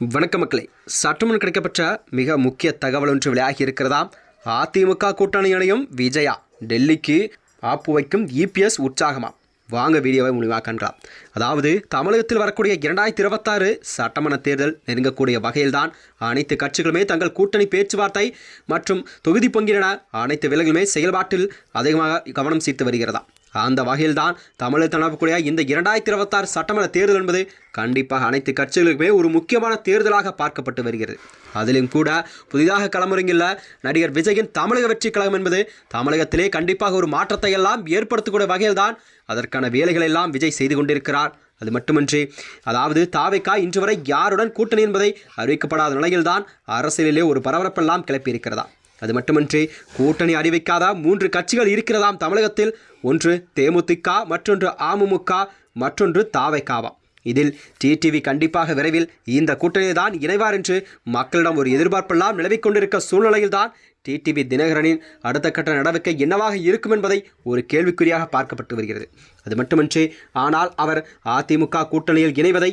வணக்க மக்களை. சற்றுமுன் கிடைக்கப்பட்ட மிக முக்கிய தகவல் ஒன்று வெளியாகி இருக்கிறதாம் அதிமுக கூட்டணி இணையும் விஜயா. டெல்லிக்கு ஆப்பு வைக்கும் இபிஎஸ் உற்சாகமா? வாங்க வீடியோவை முடிவாக கண்டாம் அதாவது தமிழகத்தில் வரக்கூடிய இரண்டாயிரத்தி இருபத்தாறு சட்டமன்ற தேர்தல் நெருங்கக்கூடிய வகையில்தான் அனைத்து கட்சிகளுமே தங்கள் கூட்டணி பேச்சுவார்த்தை மற்றும் தொகுதி பங்கின அனைத்து விலைகளுமே செயல்பாட்டில் அதிகமாக கவனம் சீர்த்து வருகிறதா? அந்த வகையில்தான் தமிழர் நடக்கக்கூடிய இந்த இரண்டாயிரத்தி இருபத்தாறு சட்டமன்ற தேர்தல் என்பது கண்டிப்பாக அனைத்து கட்சிகளுக்குமே ஒரு முக்கியமான தேர்தலாக பார்க்கப்பட்டு வருகிறது. அதிலும் கூட புதிதாக களமிறங்கியுள்ள நடிகர் விஜயின் தமிழக வெற்றி கழகம் என்பது தமிழகத்திலே கண்டிப்பாக ஒரு மாற்றத்தை எல்லாம் ஏற்படுத்தக்கூடிய வகையில்தான் அதற்கான வேலைகளை எல்லாம் விஜய் செய்து கொண்டிருக்கிறார். அது மட்டுமின்றி அதாவது தாவைக்கா இன்று வரை யாருடன் கூட்டணி என்பதை அறிவிக்கப்படாத நிலையில்தான் அரசியலிலே ஒரு பரபரப்பெல்லாம் கிளப்பியிருக்கிறதா? அது மட்டுமின்றி கூட்டணி அறிவிக்காத மூன்று கட்சிகள் இருக்கிறதாம் தமிழகத்தில். ஒன்று தேமுதிக மற்றொன்று அமமுக மற்றொன்று தாவைக்காவா இதில் டிடிவி கண்டிப்பாக விரைவில் இந்த கூட்டணியில் தான் இணைவார் என்று மக்களிடம் ஒரு எதிர்பார்ப்பெல்லாம் நிலவிக் கொண்டிருக்க சூழ்நிலையில்தான் டிடிவி தினகரனின் அடுத்த கட்ட நடவடிக்கை என்னவாக இருக்கும் என்பதை ஒரு கேள்விக்குறியாக பார்க்கப்பட்டு வருகிறது. அது மட்டுமின்றி ஆனால் அவர் அதிமுக கூட்டணியில் இணைவதை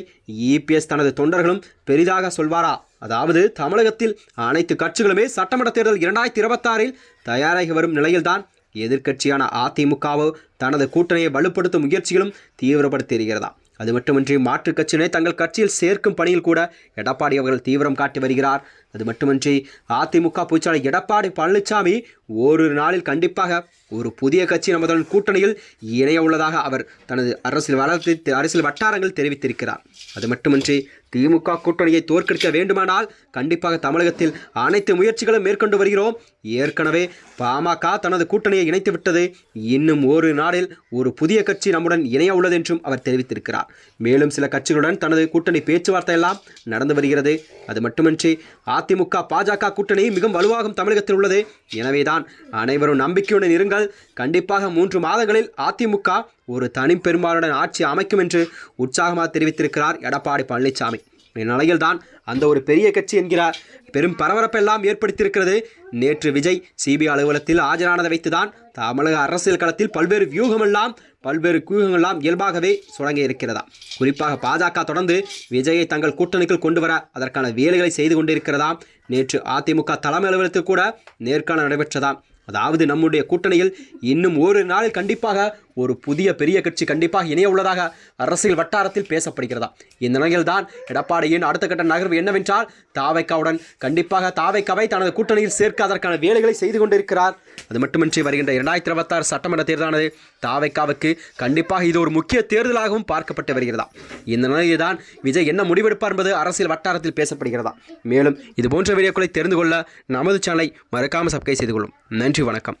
இபிஎஸ் தனது தொண்டர்களும் பெரிதாக சொல்வாரா? அதாவது தமிழகத்தில் அனைத்து கட்சிகளுமே சட்டமன்ற தேர்தல் இரண்டாயிரத்தி இருபத்தாறில் தயாராகி வரும் நிலையில்தான் எதிர்க்கட்சியான அதிமுகவோ தனது கூட்டணியை வலுப்படுத்தும் முயற்சிகளும் தீவிரப்படுத்தி இருக்கிறதா அது மட்டுமின்றி மாற்றுக் கட்சியினை தங்கள் கட்சியில் சேர்க்கும் பணியில் கூட எடப்பாடி அவர்கள் தீவிரம் காட்டி வருகிறார். அது மட்டுமின்றி அதிமுக பொதுச்சாளர் எடப்பாடி பழனிசாமி ஓரிரு நாளில் கண்டிப்பாக ஒரு புதிய கட்சி நமதுடன் கூட்டணியில் இணைய உள்ளதாக அவர் தனது அரசியல் வளர்த்து அரசியல் வட்டாரங்கள் தெரிவித்திருக்கிறார். அது மட்டுமின்றி திமுக கூட்டணியை தோற்கடிக்க வேண்டுமானால் கண்டிப்பாக தமிழகத்தில் அனைத்து முயற்சிகளும் மேற்கொண்டு வருகிறோம். ஏற்கனவே பாமக தனது கூட்டணியை இணைத்துவிட்டது. இன்னும் ஒரு நாளில் ஒரு புதிய கட்சி நம்முடன் இணைய உள்ளது என்றும் அவர் தெரிவித்திருக்கிறார். மேலும் சில கட்சிகளுடன் தனது கூட்டணி பேச்சுவார்த்தை எல்லாம் நடந்து வருகிறது. அது மட்டுமின்றி அதிமுக பாஜக கூட்டணி மிகவும் வலுவாகும் தமிழகத்தில் உள்ளது. எனவேதான் அனைவரும் நம்பிக்கையுடன் இருங்கள். கண்டிப்பாக மூன்று மாதங்களில் அதிமுக ஒரு தனி பெரும்பாலுடன் ஆட்சி அமைக்கும் என்று உற்சாகமாக தெரிவித்திருக்கிறார் எடப்பாடி பழனிசாமி. இந்நிலையில்தான் அந்த ஒரு பெரிய கட்சி என்கிறார். பெரும் பரபரப்பெல்லாம் ஏற்படுத்தியிருக்கிறது. நேற்று விஜய் சிபிஐ அலுவலகத்தில் ஆஜரானதை வைத்துதான் தமிழக அரசியல் களத்தில் பல்வேறு வியூகமெல்லாம் பல்வேறு கூகங்கள்லாம் இயல்பாகவே சுழங்க இருக்கிறதா குறிப்பாக பாஜக தொடர்ந்து விஜயை தங்கள் கூட்டணிக்குள் கொண்டு வர அதற்கான வேலைகளை செய்து கொண்டிருக்கிறதாம். நேற்று அதிமுக தலைமை அலுவலகத்தில் கூட நேர்காணல் நடைபெற்றதாம். அதாவது நம்முடைய கூட்டணியில் இன்னும் ஒரு நாளில் கண்டிப்பாக ஒரு புதிய பெரிய கட்சி கண்டிப்பாக இணைய உள்ளதாக அரசியல் வட்டாரத்தில் பேசப்படுகிறதா? இந்த நிலையில் தான் எடப்பாடியின் அடுத்த கட்ட நகர்வு என்னவென்றால் தாவைக்காவுடன் கண்டிப்பாக தாவைக்காவை தனது கூட்டணியில் சேர்க்க அதற்கான வேலைகளை செய்து கொண்டிருக்கிறார். அது மட்டுமின்றி வருகின்ற இரண்டாயிரத்தி இருபத்தாறு சட்டமன்ற தேர்தலானது தாவைக்காவுக்கு கண்டிப்பாக இது ஒரு முக்கிய தேர்தலாகவும் பார்க்கப்பட்டு வருகிறதா? இந்த நிலையில் தான் விஜய் என்ன முடிவெடுப்பார் என்பது அரசியல் வட்டாரத்தில் பேசப்படுகிறதா? மேலும் இது போன்ற வீடியோக்களை தெரிந்து கொள்ள நமது சேனலை மறக்காமல் சப்ஸ்கிரைப் செய்து கொள்ளும். நன்றி வணக்கம்.